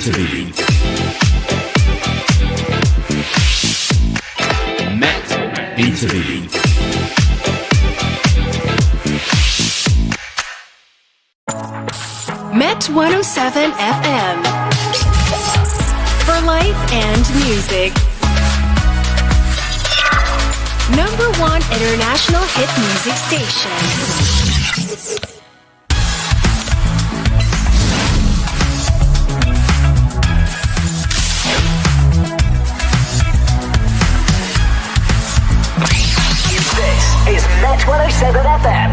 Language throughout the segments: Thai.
Met Interview. Met Interview. Met 107 FM. For life and music. Number one international hit music station. Met 107 FM.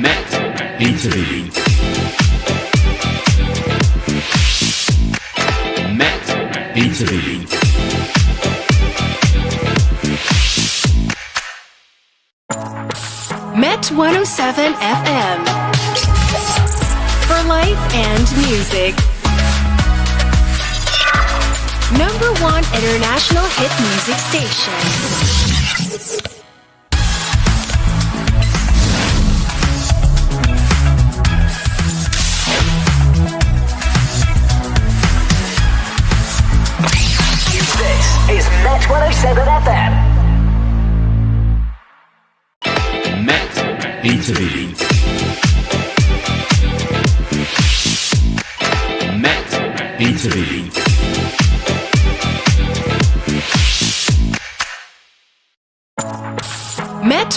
Met Interview. Met Interview. Met 107 FM. For life and music. Number one international hit music station. This is Met 107 FM. Met Interview.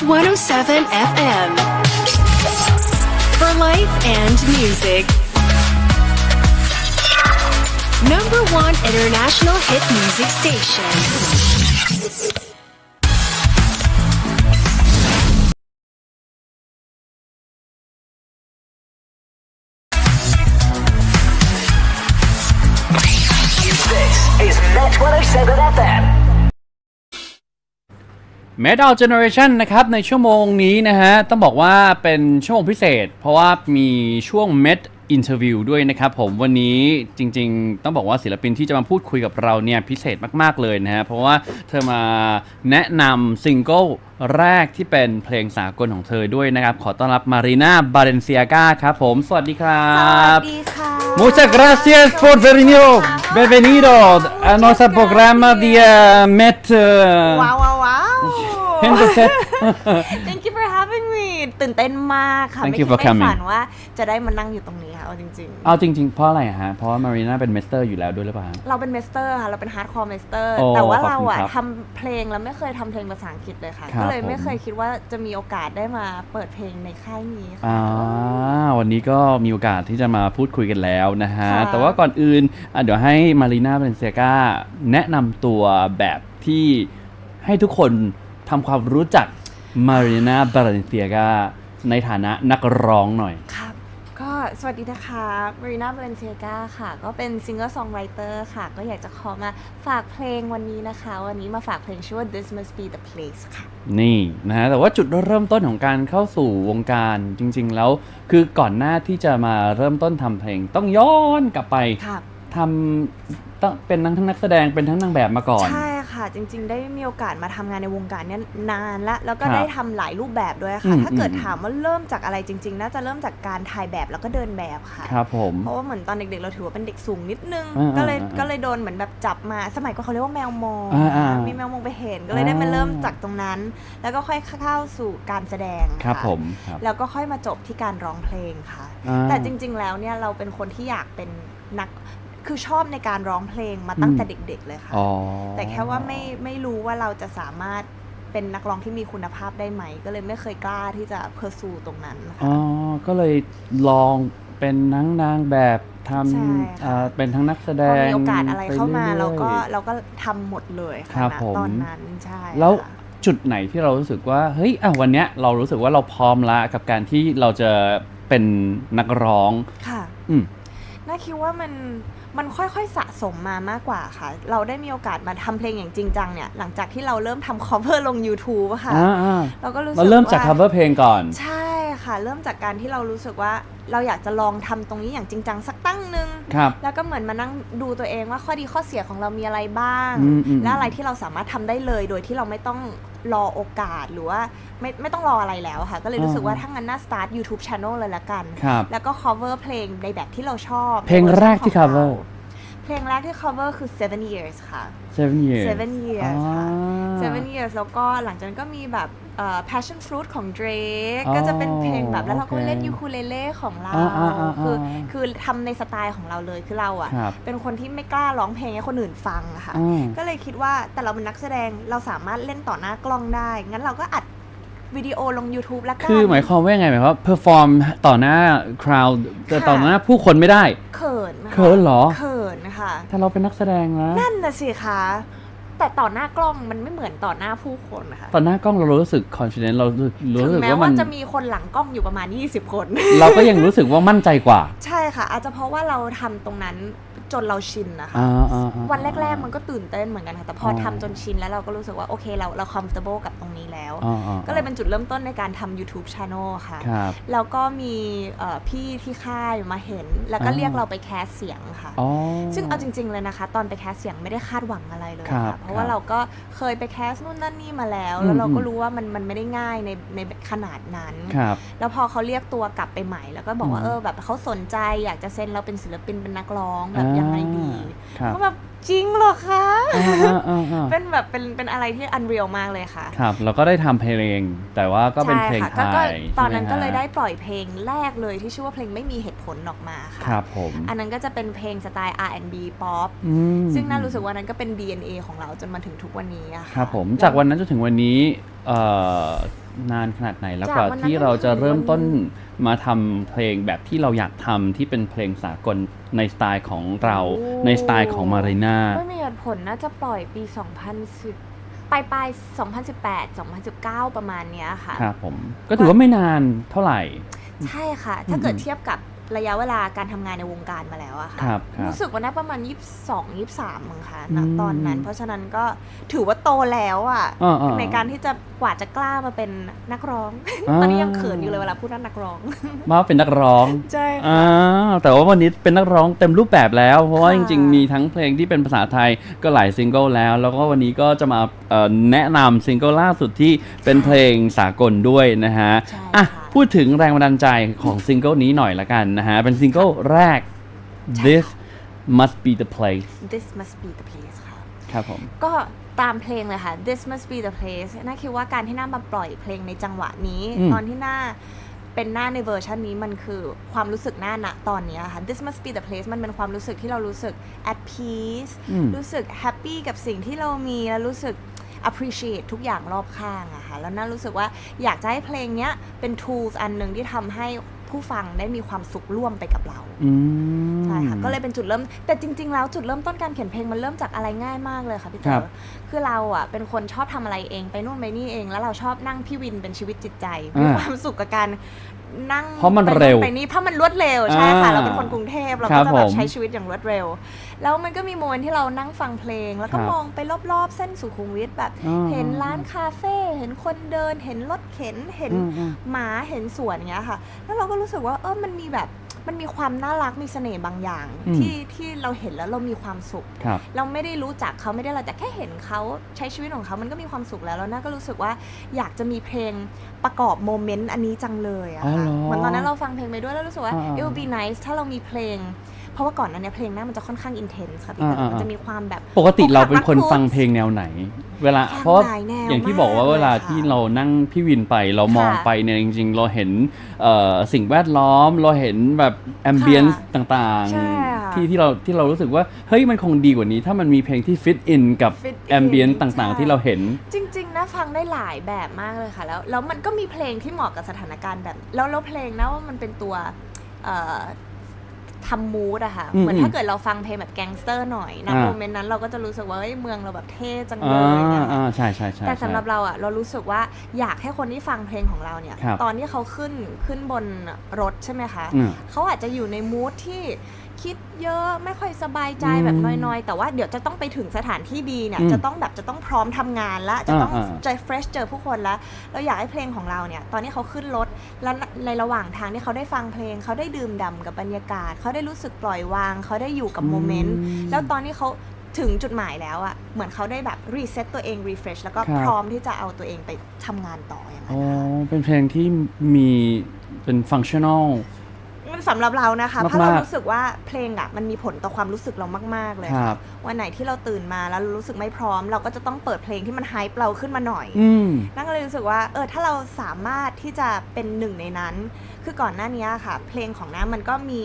Met 107 FM. For life and music. Number one international hit music station. This is Met 107 FM. M e d a l Generation นะครับในชั่วโมงนี้นะฮะ ต้องบอกว่าเป็นชั่วโมงพิเศษ เพราะว่ามีช่วง Met Interview ด้วยนะครับผมวันนี้จริงๆ ต้องบอกว่าศิลปินที่จะมาพูดคุยกับเราเนี่ยพิเศษมากๆเลยนะฮะเพราะว่าเธอมาแนะนำซิงเกิลแรกที่เป็นเพลงสากลของเธอด้วยนะครับ ขอต้อนรับมารีนาบาเรนเซียกาครับผม สวัสดีครับ สวัสดีค่ะ Muchas gracias por venir. Bienvenido a nuestro programa de uh, Met. uh, ว้ Thank you for having me ตื่นเต้นมากค่ะ Thank ไม่ you คิด for ไม่ coming ฝันว่าจะได้มานั่งอยู่ตรงนี้ค่ะเอาจริง เอาจริง ๆ เพราะอะไรอะฮะ เพราะว่ามารีนาเป็นเมสเตอร์อยู่แล้วด้วยหรือเปล่าฮะ ๆ เราเป็นเมสเตอร์ค่ะ เราเป็นฮาร์ดคอร์เมสเตอร์ โอ้แต่ว่าขอบเราคุณอะครับทำเพลงแล้วไม่เคยทำเพลงภาษาอังกฤษเลยค่ะ ครับ ก็เลยไม่ผมเคยคิดว่าจะมีโอกาสได้มาเปิดเพลงในค่ายนี้ค่ะ อ่าวันนี้ก็มีโอกาสที่จะมาพูดคุยกันแล้วนะฮะ ค่ะ แต่ว่าก่อนอื่นอะเดี๋ยวให้มารีนาเบนเซียกาแนะนำตัวแบบที่ให้ทุกคน ทำความรู้จักมารีนาเบนเซียกาในฐานะนักร้องหน่อย ครับ ก็สวัสดีนะคะมารีนาเบนเซียกาค่ะ ก็เป็นซิงเกิลซองไรเตอร์ค่ะ ก็อยากจะขอมาฝากเพลงวันนี้นะคะ วันนี้มาฝากเพลงชื่อว่า This Must Be the Place ค่ะ นี่นะฮะ แต่ว่าจุดเริ่มต้นของการเข้าสู่วงการจริง ๆ แล้ว คือก่อนหน้าที่จะมาเริ่มต้นทำเพลงต้องย้อนกลับไปครับ ทำต้องเป็นทั้งทั้งนักแสดงเป็นทั้งนางแบบมาก่อน ใช่ ค่ะ จริง ๆ ได้มีโอกาสมาทำงานในวงการเนี้ยนานละแล้วก็ครับได้ทำหลายรูปแบบด้วยอืค่ะมถ้าเกิดอืม ถามว่าเริ่มจากอะไรจริง ๆ น่าจะเริ่มจากการถ่ายแบบแล้วก็เดินแบบค่ะ ครับผม เพราะว่าเหมือนตอนเด็กๆ เราถือว่าเป็นเด็กสูงนิดนึง อ่าก็เลยอ่าอ่าก็เลยโดนเหมือนแบบจับมาสมัยก่อนเขาเรียกว่าแมวมองอ่าอ่ามีมีแมวมองไปเห็นก็เลยได้มาอ่า เริ่มจากตรงนั้น แล้วก็ค่อยเข้าสู่การแสดงครับะผมครับแล้วก็ค่อยมาจบที่การร้องเพลงค่ะ อ่า แต่จริงๆ แล้วเนี่ยเราเป็นคนที่อยากเป็นนัก คือชอบในการร้องเพลงมาตั้งแต่เด็ก ๆ เลยค่ะ อ๋อแต่แค่ว่าไม่ไม่รู้ว่าเราจะสามารถเป็นนักร้องที่มีคุณภาพได้ไหม ก็เลยไม่เคยกล้าที่จะเพอร์ซูตรงนั้นค่ะ อ๋อก็เลยลองเป็นนังนางแบบทใช่ำค่ะอ่าเป็นทั้งนักแสดพองมีโอกาสอะไรเข้ามาไปอยๆ เราก็เราก็ทำหมดเลยครัค่ะบณผม ตอนนั้นใช่แล้วค่ะ จุดไหนที่เรารู้สึกว่าเฮ้ยอะวันเนี้ยเรารู้สึกว่าเราพร้อมละกับการที่เราจะเป็นนักร้อง ค่ะ อืม น่าคิดว่ามัน มันค่อยๆสะสมมามากกว่าค่ะ เราได้มีโอกาสมาทำเพลงอย่างจริงจังเนี่ย หลังจากที่เราเริ่มทำ cover ลง YouTube อะค่ะอ่าอ่าเราก็รู้สึกเราเริ่มจากว่ cover เพลงก่อน ใช่ค่ะ เริ่มจากการที่เรารู้สึกว่าเราอยากจะลองทำตรงนี้อย่างจริงจังสักตั้งหนึ่งครับแล้วก็เหมือนมานั่งดูตัวเองว่าข้อดีข้อเสียของเรามีอะไรบ้างอืมอืมและอะไรที่เราสามารถทำได้เลย โดยที่เราไม่ต้อง รอโอกาสหรือว่าไม่ไม่ต้องรออะไรแล้วค่ะ ก็เลยรู้สึกว่าถ้างั้นน่า start YouTube channel เลยละกัน ครับแล้วก็ cover เพลงในแบบที่เราชอบเพลงแรกที่ในเวอร์ชันของ cover เราเพลงแรกที่ cover คือ seven years ค่ะ seven years seven years ค่ะอ่า seven years แล้วก็หลังจากนั้นก็มีแบบเอ่อ passion fruit ของ Drake อ๋อก็จะเป็นเพลงแบบแล้วเราก็โอเคเล่นยูคูเลเล่ของเราอ่าอ่าอ่าคืออ่าคือทำในสไตล์ของเราเลยคือเราอะครับเป็นคนที่ไม่กล้าร้องเพลงให้คนอื่นฟังอะค่ะอืมก็เลยคิดว่าแต่เราเป็นนักแสดงเราสามารถเล่นต่อหน้ากล้องได้ งั้นเราก็อัดวิดีโอลง YouTube แล้วกันคือหมายความว่ายังไงหมายความว่า perform ต่อหน้า crowd แต่ค่ะต่อหน้าผู้คนไม่ได้ เขินค่ะเขินเหรอเขินค่ะ ถ้าเราเป็นนักแสดงนะนั่นน่ะสิคะ แต่ต่อหน้ากล้องมันไม่เหมือนต่อหน้าผู้คนนะคะต่อหน้ากล้องเรารู้สึก confident เรารู้ถึรู้งสึกแม้ว่าว่ามันจะมีคนหลังกล้องอยู่ประมาณ 20 คน เราก็ยังรู้สึกว่ามั่นใจกว่า ใช่ค่ะ อาจจะเพราะว่าเราทำตรงนั้น จนเราชินนะคะ อ่าอ่าอ่า วันแรก ๆ มันก็ตื่นเต้นเหมือนกันค่ะ แต่พอออทำจนชินแล้วเราก็รู้สึกว่า โอเคเราเรา comfortable กับตรงนี้แล้ว อ่าอ่าก็เลยเป็นจุดเริ่มต้นในการทำ YouTube Channel ค่ะ ครับ แล้วก็มีเอ่อพี่ที่ค่ายมาเห็น แล้วก็อ่า เรียกเราไปแคสเสียงค่ะ อ๋อ ซึ่งเอาจริง ๆ เลยนะคะ ตอนไปแคสเสียงไม่ได้คาดหวังอะไรเลยครัค่ะบเพราะว่าครับเราก็เคยไปแคสนู่นนั่นนี่มาแล้วอืมแล้วเราก็อืม รู้ว่ามันมันไม่ได้ง่ายในในขนาดนั้น ครับ แล้วพอเขาเรียกตัวกลับไปใหม่ แล้วก็บอกว่าอืมเออแบบเขาสนใจอยากจะเซ็นเราเป็นศิลปินเป็นนักร้องแบบยังไงดีครับก็แบบจริงเหรอคะอ่าอ่าอ่าอ่าเป็นแบบเป็นเป็นอะไรที่อันเรียลมากเลยค่ะ ครับเราก็ได้ทำเพลง แต่ว่าก็เป็นเพลงใช่ไทค่ะก็ยตอนนั้นใช่ก็ไหมเลยฮะได้ปล่อยเพลงแรกเลยที่ชื่อว่าเพลงไม่มีเหตุผลออกมาค่ะครับผมอันนั้นก็จะเป็นเพลงสไตล์ R&B ป๊อปอืมซึ่งน่ารู้สึกว่านั้นก็เป็น DNA ของเราจนมาถึงทุกวันนี้อะค่ะครับผมจากวันนั้นจนถึงวันนี้เอ่อ นานขนาดไหนแล้วกว่าจากวันนั้นที่เราจะเริ่มต้นจนถึงมาทำเพลงแบบที่เราอยากทำที่เป็นเพลงสากลในสไตล์ของเราในสไตล์ของมารีนาไม่มีเหตุผลน่าจะปล่อยปี 2010ปลายปลาย2018 2019 ประมาณเนี้ยค่ะ ครับผม ก็ถือว่าไม่นานเท่าไหร่ ใช่ค่ะ ถ้าเกิดอืมเทียบกับ ระยะเวลาการทำงานในวงการมาแล้วอะค่ะ ครับครับ รู้สึกว่าน่าประมาณ 22 23มั้งคะณอืมตอนนั้น เพราะฉะนั้นก็ถือว่าโตแล้วอะอ่าๆในการที่จะกว่าจะกล้ามาเป็นนักร้อง อ่า ตอนนี้ยังเขินอยู่เลยเวลาพูดว่านักร้อง มาเป็นนักร้องใช่อ่าแต่ว่าวันนี้เป็นนักร้องเต็มรูปแบบแล้ว เพราะว่าค่ะจริง ๆ มีทั้งเพลงที่เป็นภาษาไทยก็หลายซิงเกิลแล้ว แล้วก็วันนี้ก็จะมาเอ่อแนะนำซิงเกิลล่าสุดที่เป็นเพลงสากลด้วยนะฮะ ใช่อะ ค่ะ พูดถึงแรงบันดาลใจของซิงเกิลนี้หน่อยละกันนะฮะ เป็นซิงเกิลแรก This must be the place This must be the place ค่ะครับผม ก็ตามเพลงเลยค่ะ This must be the place น่าคิดว่าการที่น่ามาปล่อยเพลงในจังหวะนี้ อืม ตอนที่น่าเป็นหน้าในเวอร์ชันนี้มันคือความรู้สึกหน้าณตอนเนี้ยค่ะ This must be the place มันเป็นความรู้สึกที่เรารู้สึก at peace อืม รู้สึก happy กับสิ่งที่เรามีแล้วรู้สึก appreciate ทุกอย่างรอบข้างอะค่ะแล้วน่ารู้สึกว่าอยากจะให้เพลงเนี้ยเป็น tools อันหนึ่งที่ทำให้ผู้ฟังได้มีความสุขร่วมไปกับเราอืมใช่ค่ะก็เลยเป็นจุดเริ่ม แต่จริง ๆ แล้วจุดเริ่มต้นการเขียนเพลงมันเริ่มจากอะไรง่ายมากเลยค่ะพี่เต๋ครัอบคือเราอะเป็นคนชอบทำอะไรเองไปนู่นไปนี่เอง แล้วเราชอบนั่งพี่วินเป็นชีวิตจิตใจมีอ่าความสุขกับการ นั่งเพราะมันไปเร็วไปนี่เพราะมันรวดเร็วใช่ค่ะอ่าเราเป็นคนกรุงเทพเราครัก็บจะแบผบมใช้ชีวิตอย่างรวดเร็ว แล้วมันก็มีโมเมนต์ที่เรานั่งฟังเพลง แล้วก็ครับมองไปรอบๆเส้นสุขุมวิทแบบอ่าเห็นร้านคาเฟ่เห็นคนเดิน เห็นรถเข็นเห็นอืมอืมหมาเห็นสวนอย่างเงี้ยค่ะ แล้วเราก็รู้สึกว่าเออมันมีแบบ มันมีความน่ารักมีเสน่ห์บางอย่าง อืม ที่ที่เราเห็นแล้วเรามีความสุข ครับ เราไม่ได้รู้จักเขาไม่ได้อะไรแต่แค่เห็นเขาใช้ชีวิตของเขามันก็มีความสุขแล้วแล้วน่าก็รู้สึกว่าอยากจะมีเพลงประกอบโมเมนต์อันนี้จังเลยอะอ๋อค่ะเหรอเหมือนตอนนั้นเราฟังเพลงไปด้วยแล้วรู้สึกว่า อ่าๆ it would be nice ถ้าเรามีเพลงเพ ราะว่าก่อนหนั้นเนี่ยเพลงหน้ามันจะค่อนข้าง intense ค่ะพี่เต๋ออ่าๆๆมันจะมีความแบบปกติเราเป็นคนอกหักฟังรักเพลงแนวไหน เวลาฟังเพราะว่าหลายแนวอย่างที่บอกว่าากเวลาเลยค่ะที่เรานั่งพี่วินไปเรามองค่ะไปเนี่ยจริง ๆ เราเห็นเอ่อสิ่งแวดล้อม เราเห็นแบบแอมเบียนซ์ต่างใช่ค่ะๆที่ที่เราที่เรารู้สึกว่าเฮ้ยมันคงดีกว่านี้ ถ้ามันมีเพลงที่ฟิตอินกับ fit in แอมเบียนซ์ต่างใช่ๆที่เราเห็น จริง ๆนะฟังได้หลายแบบมากเลยค่ะ แล้วแล้วมันก็มีเพลงที่เหมาะกับสถานการณ์แบบ แล้วแล้วเพลงนะว่ามันเป็นตัวเอ่อ ทำมูดอะค่ะ อืมเหมือนอืมถ้าเกิดเราฟังเพลงแบบแก๊งสเตอร์หน่อยนะอ่า โมเมนต์นั้นเราก็จะรู้สึกว่าเฮ้ยเมืองเราแบบเท่จังเลอ่ายนะอ่าใช่ใช่ใช่แต่สำหรับใช่ เราอะเรารู้สึกว่าอยากให้คนที่ฟังเพลงของเราเนี่ย ครับ ตอนที่เขาขึ้นขึ้นบนรถใช่ไหมคะ อืม เขาอาจจะอยู่ในมูดที่ คิดเยอะไม่ค่อยสบายใจอืมแบบน้อยๆ แต่ว่าเดี๋ยวจะต้องไปถึงสถานที่ดีเนี่ยอืมจะต้องแบบจะต้องพร้อมทำงานละจะต้องอ่าอ่าใจเฟรชเจอผู้คนแล้วเราอยากให้เพลงของเราเนี่ยตอนนี้เขาขึ้นรถแล้วในระหว่างทางที่เขาได้ฟังเพลง เขาได้ดื่มด่ำกับบรรยากาศ เขาได้รู้สึกปล่อยวาง เขาได้อยู่กับโมเมนต์แล้วตอนที่เขาถึงจุดหมายแล้วอะเหมือนเขาได้แบบรีเซ็ตตัวเองรีเฟรชแล้วก็ครับพร้อมที่จะเอาตัวเองไปทำงานต่ออย่างนั้อ๋นอนะคะเป็นเพลงที่มีเป็นฟังชั่นอลมัน สำหรับเรานะคะมากๆเพราะเรารู้สึกว่าเพลงอะมันมีผลต่อความรู้สึกเรามาก ๆ เลยครัค่ะบวันไหนที่เราตื่นมาแล้วรู้สึกไม่พร้อม เราก็จะต้องเปิดเพลงที่มันไฮป์เราขึ้นมาหน่อยอืมนั่นก็เลยรู้สึกว่าเออถ้าเราสามารถที่จะเป็นหนึ่งในนั้น คือก่อนหน้านี้ค่ะ เพลงของน้ามันก็มี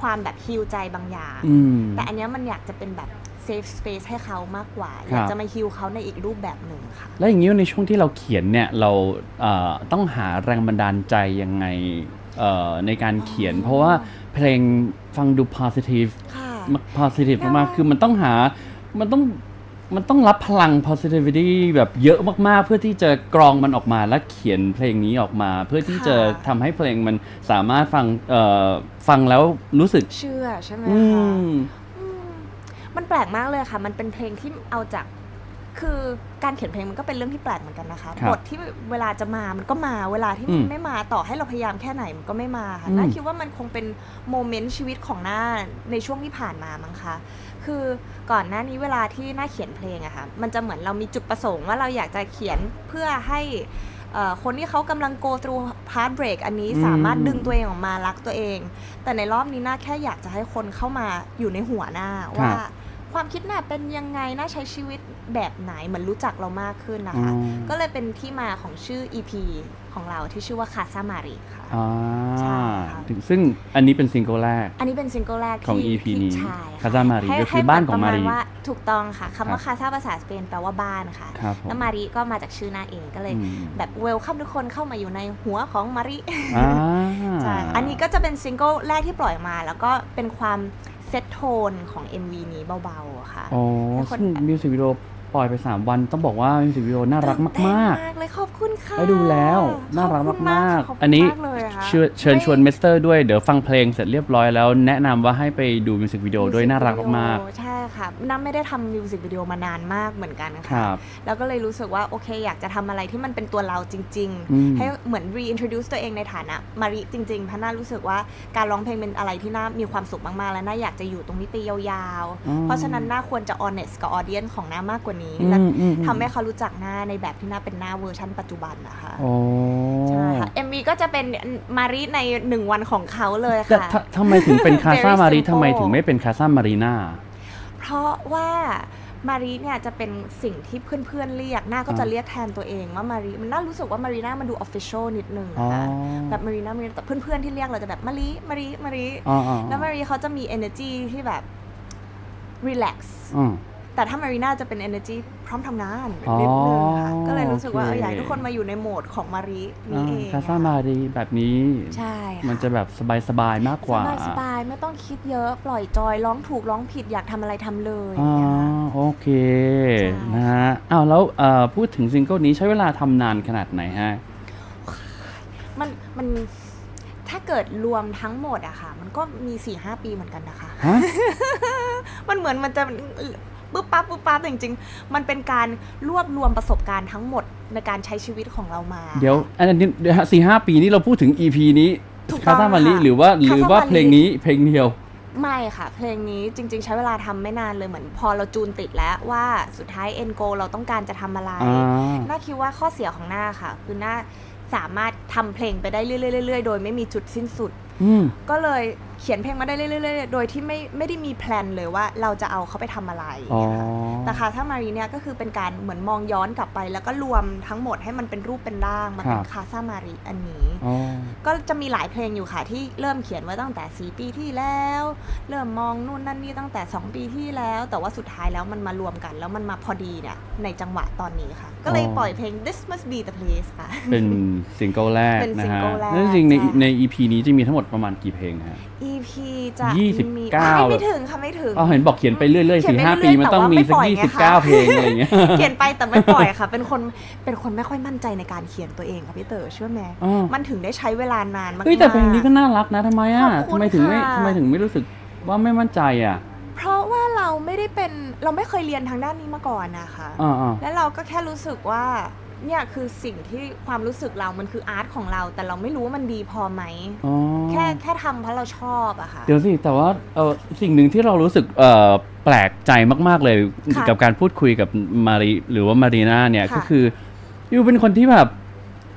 ความแบบฮิวใจบางอย่างอืมแต่อันเนี้ยมันอยากจะเป็นแบบเซฟสเปซให้เขามากกว่าครับอยากจะมาฮิวเขาในอีกรูปแบบหนึ่งค่ะ แล้วอย่างนี้ในช่วงที่เราเขียนเนี่ย เราเอ่อต้องหาแรงบันดาลใจยังไงเอ่อ ในการเขียน เพราะว่าเพลงฟังดู positive ค่ะมาก positive แล้วมากๆคือมันต้องหา มันต้อง มันต้องรับพลัง positivity แบบเยอะมากๆ เพื่อที่จะกรองมันออกมาและเขียนเพลงนี้ออกมา เพื่อที่จะทำให้เพลงมันสามารถฟังเอ่อฟังแล้วรู้สึก เชื่อใช่ไหมอืคะม อืมมันแปลกมากเลยค่ะ มันเป็นเพลงที่เอาจาก คือการเขียนเพลงมันก็เป็นเรื่องที่แปลกเหมือนกันนะคะครับบทที่เวลาจะมามันก็มาเวลาที่อืมันมไม่มาต่อให้เราพยายามแค่ไหนมันก็ไม่มาค่ะอืมน่าคิดว่ามันคงเป็นโมเมนต์ชีวิตของหน้าในช่วงที่ผ่านมามั้งคะคือก่อนหน้านี้เวลาที่หน้าเขียนเพลงอะค่ะมันจะเหมือนเรามีจุดประสงค์ว่าเราอยากจะเขียนเพื่อให้เอ่อคนที่เขากำลัง go through heart break อันนี้อืมสามารถดึงตัวเองออกมารักตัวเอง แต่ในรอบนี้น่าแค่อยากจะให้คนเข้ามาอยู่ในหัวหน้าว่า ความคิดน่ะเป็นยังไงน่าใช้ชีวิตแบบไหนเหมือนรู้จักเรามากขึ้นนะคะ อืม ก็เลยเป็นที่มาของชื่อ EP ของเราที่ชื่อว่าคาซามารีค่ะ อ่าใช่ค่ะ ถึงซึ่งอันนี้เป็นซิงเกิลแรก อันนี้เป็นซิงเกิลแรกของที่ EP ที่นี้ใช่ะคาซามารีให้ก็คือให้บ้านของเหมารีประณว่าถูกต้องค่ะคำว่าครับคาซาภาษาสเปนแปลว่าบ้านค่ะ ครับผมแล้วมารีก็มาจากชื่อหน้าเองก็เลย อืม แบบเวลคัมทุกคนเข้ามาอยู่ในหัวของมารีอ่า ใช่ อันนี้ก็จะเป็นซิงเกิลแรกที่ปล่อยมา แล้วก็เป็นความ เซตโทนของ MV นี้เบาๆอะค่ะโอ้ให้คนซึ่งมิวสิกวิดีโอปล่อยไป 3 วันต้องบอกว่ามิวสิกวิดีโอน่ารักตื่นมากเต้นมากเลยขอบ คุณค่ะได้ดูแล้วน่ารักขอบคุณมากขบๆคุณอันนี้มากเลยค่ะเชิญเชิญชวนเมสเตอร์ด้วย เดี๋ยวฟังเพลงเสร็จเรียบร้อยแล้ว แนะนำว่าให้ไปดูมิวสิกวิดีโอด้วยน่ารักมากใช่ค่ะน้ำไม่ได้ทำมิวสิกวิดีโอมานานมากเหมือนกันๆคค่ะรับแล้วก็เลยรู้สึกว่าโอเค อยากจะทำอะไรที่มันเป็นตัวเราจริงอืมๆให้เหมือน reintroduce ตัวเองในฐานะมาริจริง ๆ เพราะน่ารู้สึกว่าการร้องเพลงเป็นอะไรที่น่ามีความสุขมาก ๆ และน่าอยากจะอยู่ตรงนี้ไปยาวๆ เพราะฉะนั้นน่าควรจะ honest กับ audience ของน้ามากกว่านี้อืมและอืมอืมทำให้เขารู้จักหน้าในแบบที่น่าเป็นหน้าเวอร์ชันปัจจุบันนะคะโอ้ใช่ค่ะ MV ก็จะเป็นมาริในหนึ่งวันของเขาเลยแต่ค่ะททำไมถึงเป็นคาซา Very มารี simple ทำไมถึงไม่เป็นคาซามารีนา เพราะว่ามารีเนี่ยจะเป็นสิ่งที่เพื่อนๆเรียกหน้าก็จะอ่า เรียกแทนตัวเองว่ามารีมันน่ารู้สึกว่ามารีน่ามันดูออฟฟิเชียลนิดนึงอ๋อนะคะแบบมารีน่ามารีแต่เพื่อนๆที่เรียกเราจะแบบมารีมารีมารีอ๋ออ๋อแล้วมารีเขาจะมี energy ที่แบบ relax อ๋อ แต่ถ้ามารีน่าจะเป็น energy พร้อมทำงานอ๋อนิดนึงค่ะก็เลยรู้สึกว่าโอเอเคออยากให้ทุกคนมาอยู่ในโหมดของมารีนี่เองคาซามารีแบบนี้ ใช่ค่มันจะแบบสบายๆมากกว่าสบายสบายๆไม่ต้องคิดเยอะปล่อยจอยร้องถูกร้องผิดอยากทำอะไรทำเลยอ๋อเนี่ยค่ะ โอเคใช่ นะฮะอ้าวแล้วเอ่อพูดถึงซิงเกิลนี้ใช้เวลาทำนานขนาดไหนฮะ มันมันถ้าเกิดรวมทั้งหมดอะค่ะ มันก็มี4ี่หปีเหมือนกันนะคะ ฮะ มันเหมือนมันจะ ปุ๊บปั๊บปุ๊บปั๊บแต่จริงๆ มันเป็นการรวบรวมประสบการณ์ทั้งหมดในการใช้ชีวิตของเรามา เดี๋ยว อันนี้เดี๋ยวสี่ห้าปีนี้เราพูดถึง EP นี้ถูกต้คาองซามารีค่ะหรือว่าหรือว่า Casa Mali เพลงนี้เพลงเดียว ไม่ค่ะ เพลงนี้จริง ๆ ใช้เวลาทำไม่นานเลยเหมือน พอเราจูนติดแล้วว่าสุดท้ายเอ็นโกเราต้องการจะทำอะไร อ่า น่าคิดว่าข้อเสียของหน้าค่ะ คือหน้าสามารถทำเพลงไปได้เรื่อยๆๆๆโดยไม่มีจุดสิ้นสุด อืม ก็เลย เขียนเพลงมาได้เรื่อยๆๆโดยที่ไม่ไม่ได้มีแพลนเลยว่าเราจะเอาเขาไปทำอะไรอ๋อแต่ค่ะถ้ามารีเนี่ยก็คือเป็นการเหมือนมองย้อนกลับไป แล้วก็รวมทั้งหมดให้มันเป็นรูปเป็นร่างมาเป็นครับคาซามารีอันนี้อ๋อก็จะมีหลายเพลงอยู่ค่ะที่เริ่มเขียนไว้ตั้งแต่4ปีที่แล้ว เริ่มมองนู่นนั่นนี่ตั้งแต่ 2 ปีที่แล้ว แต่ว่าสุดท้ายแล้วมันมารวมกัน แล้วมันมาพอดีเนี่ยในจังหวะตอนนี้ค่ะ ก็เลยอ๋อปล่อยเพลง this must be the place ค่ะ เป็นซิงเกิลแรกเป็นนะซิงฮะเกิลแรกแล้วจริงๆในใช่ใน EP นี้จะมีทั้งหมดประมาณกี่เพลงฮะ EP EP จะยี่สิบมีเก้าไม่ไม่ถึงค่ะไม่ถึง อ๋อเห็นบอกเขียนไปเรื่อยๆเขียสี่นไปห้าเรื่ปีอยๆมันต้องแต่ว่ามีสักไม่ปล่อยยี่ไงสิบคะเก้าเพลงอะไรอย่างเงี้ย เขียนไปแต่ไม่ปล่อยค่ะ เป็นคนเป็นคนไม่ค่อยมั่นใจในการเขียนตัวเองค่ะพี่เต๋อเชื่อไหมอ๋อ มันถึงได้ใช้เวลานานมากๆเฮ้ยแต่เพลงนี้ก็น่ารักนะทำไมอะขอบคุณทำไมถึงไม่ค่ะ ทำไมถึงไม่รู้สึกว่าไม่มั่นใจอะเพราะว่าเราไม่ได้เป็นเราไม่เคยเรียนทางด้านนี้มาก่อนนะคะ อ่าอ่าแล้วเราก็แค่รู้สึกว่า เนี่ยคือสิ่งที่ความรู้สึกเรามันคืออาร์ตของเรา แต่เราไม่รู้ว่ามันดีพอไหมอ๋อแค่แค่ทำเพราะเราชอบอะค่ะ เดี๋ยวสิแต่ว่าเออสิ่งหนึ่งที่เรารู้สึกเอ่อแปลกใจมาก ๆเลยค่ะกับการพูดคุยกับมารีหรือว่ามารีนาเนี่ยค่ะก็คือยูเป็นคนที่แบบ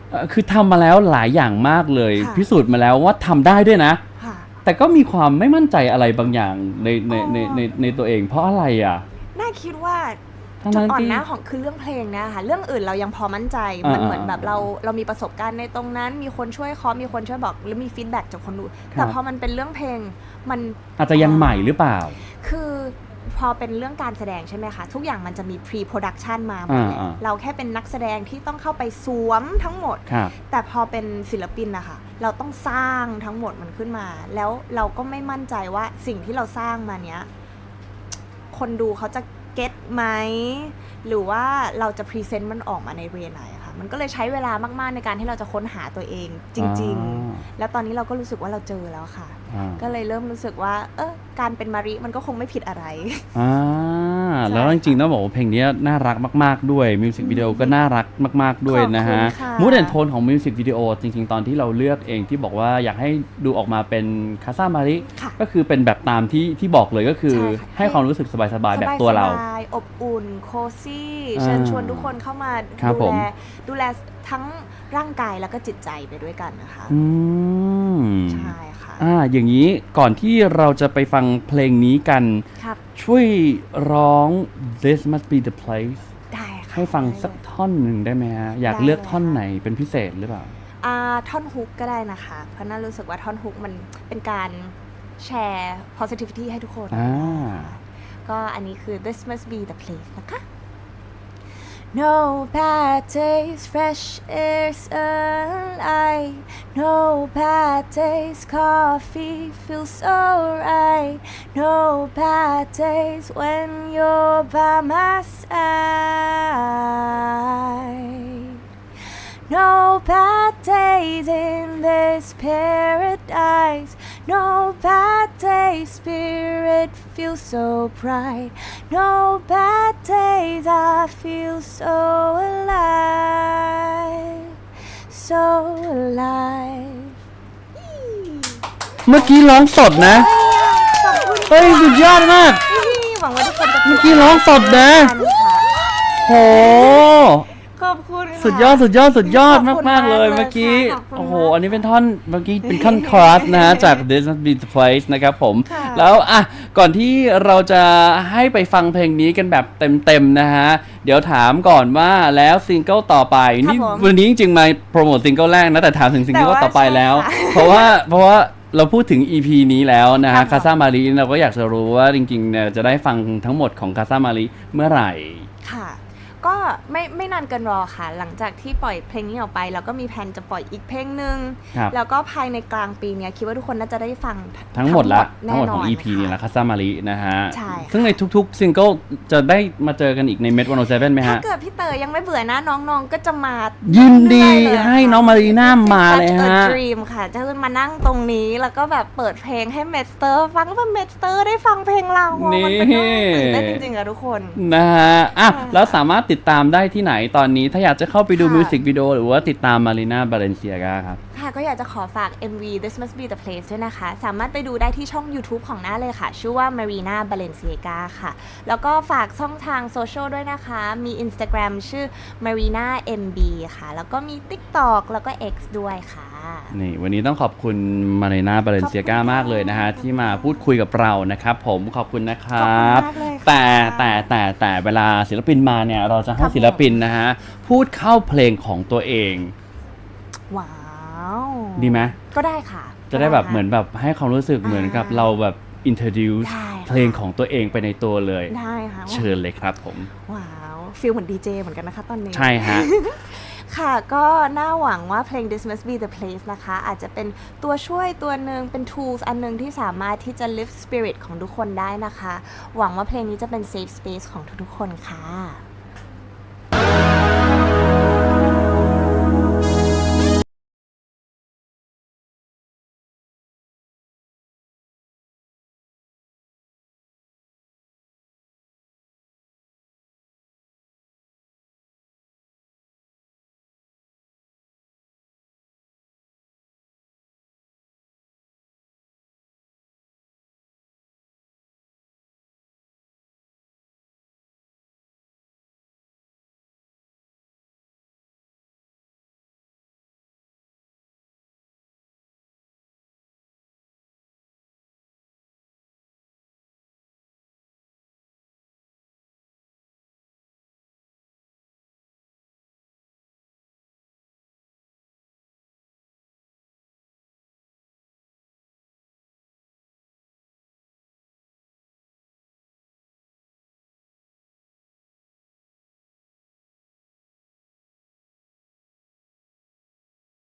เอ่อคือทำมาแล้วหลายอย่างมากเลย ค่ะ พิสูจน์มาแล้วว่าทำได้ด้วยนะ ค่ะ แต่ก็มีความไม่มั่นใจอะไรบางอย่างในในในอ๋อในในตัวเอง เพราะอะไรอะ น่าคิดว่าทั้ง จุดนั้นอ่อนที่หน้าของคือเรื่องเพลงเนะคะเรื่องอื่นเรายังพอมั่นใจอ่ามันเหมือนอ่าแบบเราเรามีประสบการณ์ในตรงนั้น มีคนช่วยเคอมีคนช่วยบอกหรือมีฟีดแบ็กจากคนดูครับแต่พอมันเป็นเรื่องเพลงมันอาจจะยังใหม่หรือเปล่า คือพอเป็นเรื่องการแสดงใช่ไหมคะ ทุกอย่างมันจะมี pre production มาหมดเลยอ่าๆเราแค่เป็นนักแสดงที่ต้องเข้าไปสวมทั้งหมดครับแต่พอเป็นศิลปินนะคะเราต้องสร้างทั้งหมดมันขึ้นมา แล้วเราก็ไม่มั่นใจว่าสิ่งที่เราสร้างมาเนี้ย คนดูเขาจะ เก็ตไหมหรือว่าเราจะพรีเซนต์มันออกมาในเวไหนค่ะมันก็เลยใช้เวลามากๆในการที่เราจะค้นหาตัวเองจริงอ่าๆแล้วตอนนี้เราก็รู้สึกว่าเราเจอแล้วค่ะ อ่า ก็เลยเริ่มรู้สึกว่า เออการเป็นมาริมันก็คงไม่ผิดอะไร อ่าใช่แล้วจริงๆต้องบอกว่าเพลงนี้น่ารักมาก ๆ ด้วยมิวสิกวิดีโอก็น่ารักมาก ๆ ด้วยนะฮะขอบคุณค่ะ มูดแอนโทนของมิวสิกวิดีโอจริง ๆ ตอนที่เราเลือกเองที่บอกว่าอยากให้ดูออกมาเป็นคาซามาริค่ะ ก็คือเป็นแบบตามที่ที่บอกเลยก็คือใช่ค่ะ ให้ความรู้สึกสบาย ๆ แบบตัวเรา สบายๆอบอุ่น โคซี่อ่าเชิญชวนทุกคนเข้ามาครับดูผมแลดูแลทั้งร่างกายแล้วก็จิตใจไปด้วยกันนะคะ อืม ใช่ค่ะ อ่าอย่างนี้ก่อนที่เราจะไปฟังเพลงนี้กัน ครับ ช่วยร้อง This Must Be the Place ได้ค่ะให้ฟังได้สักเลยท่อนหนึ่งได้ไหมฮะ อยากได้เลือกเลยท่อนค่ะไหนเป็นพิเศษหรือเปล่า อ่าท่อนฮุกก็ได้นะคะ เพราะน่ารู้สึกว่าท่อนฮุกมันเป็นการแชร์ positivity ให้ทุกคน อ่า ก็อันนี้คือ this must be the place นะคะ No bad days, fresh air, sunlight. No bad days, coffee feels so right. No bad days when you're by my side. No bad days in this paradise. No bad days, spirit feels so bright. No bad days, I feel so alive. So alive. เมื่อกี้ร้องสดนะ ขอบคุณ เฮ้ย สุดยอดมาก หวังว่าทุกคนจะ เมื่อกี้ร้องสดนะ โห ขอบคุณค่ะ สุดยอดสุดยอดสุดยอดขอบคุณมากๆเลยมากเลยเมื่อกี้ ค่ะขอบคุณโอ้โหมากอันนี้เป็นท่อนเมื่อกี้เป็นท่อนคอรัสนะฮะ จาก This Must Be the Place นะครับผม ค่ะ แล้วอะก่อนที่เราจะให้ไปฟังเพลงนี้กันแบบเต็มๆนะฮะ เดี๋ยวถามก่อนว่าแล้วซิงเกิลต่อไป นี่ผมวันนี้จริงๆมาโปรโมทซิงเกิลแรกนะ แต่ถามถึงซิงเกิลแต่ว่าต่อไปแล้ว ใช่ค่ะเพราะว่าเพราะว่าเราพูดถึง EP นี้แล้วนะครัฮะบผม คาซามารีเราก็อยากจะรู้ว่าจริงๆเนี่ยจะได้ฟังทั้งหมดของคาซามารีเมื่อไหร่ ค่ะ ก็ไม่ไม่นานเกินรอค่ะ หลังจากที่ปล่อยเพลงนี้ออกไปเราก็มีแผนจะปล่อยอีกเพลงหนึ่งครับ แล้วก็ภายในกลางปีเนี้ยคิดว่าทุกคนน่าจะได้ฟังทั้งหมดละทั้งแน่หมดนขอองน EP นี่แหละค่ะคาซามารีนะฮะ ใช่ค่ะ ซึ่งในทุกๆ ซิงเกิลจะได้มาเจอกันอีกในเม็ดวันโอเซเว่นไหมถ้าฮะ เกิดพี่เต๋อยังไม่เบื่อนะน้องๆก็จะมายิยินดีให้น้องมารีน่ามาเลยฮะดรีมค่ะจะมานั่งตรงนี้แล้วก็แบบเปิดเพลงให้เมสเตอร์ ฟังว่าเมสเตอร์ได้ฟังเพลงเราอะมันเป็นเรื่องตื่นเต้นจริงๆอะทุกคน นะฮะอะค่ะแล้วสามารถติดตามได้ที่ไหนตอนนี้ ถ้าอยากจะเข้าไปดูค่ะ มิวสิกวิดีโอหรือว่าติดตามมารีนาบาเลนเซียกาครับ ค่ะก็อยากจะขอฝาก MV This Must Be the Place ด้วยนะคะ สามารถไปดูได้ที่ช่อง YouTube ของหน้าเลยค่ะ ชื่อว่า Marina Balenciaga ค่ะ แล้วก็ฝากช่องทางโซเชียลด้วยนะคะ มี Instagram ชื่อ Marina MB ค่ะ แล้วก็มี TikTok แล้วก็ X ด้วยค่ะ นี่วันนี้ต้องขอบคุณมารีนาบาเลนเซียกาขอบคุณค่ะมากเลยนะฮะที่มาพูดคุยกับเรานะครับผมขอบคุณนะครับ ขอบคุณมากเลยค่ะ แต่แต่แต่แต่เวลาศิลปินมาเนี่ยเราจะให้ครับผมศิลปินนะฮะพูดเข้าเพลงของตัวเองว้าวดีไหมก็ได้ค่ะจะได้แบบค่เหมือนแบบให้ความรู้สึกเหมือนกับอ่าเราแบบ introduce ได้ค่ะเพลงของตัวเองไปในตัวเลย ได้ค่ะเชิญเลยครับผม ว้าวฟิลเหมือนดีเจเหมือนกันนะคะตอนนี้ ใช่ฮะ ค่ะก็น่าหวังว่าเพลง This Must Be the Place นะคะ อาจจะเป็นตัวช่วยตัวหนึ่งเป็น tools อันหนึงที่สามารถที่จะ lift spirit ของทุกคนได้นะคะ หวังว่าเพลงนี้จะเป็น safe space ของทุกๆคนค่ะ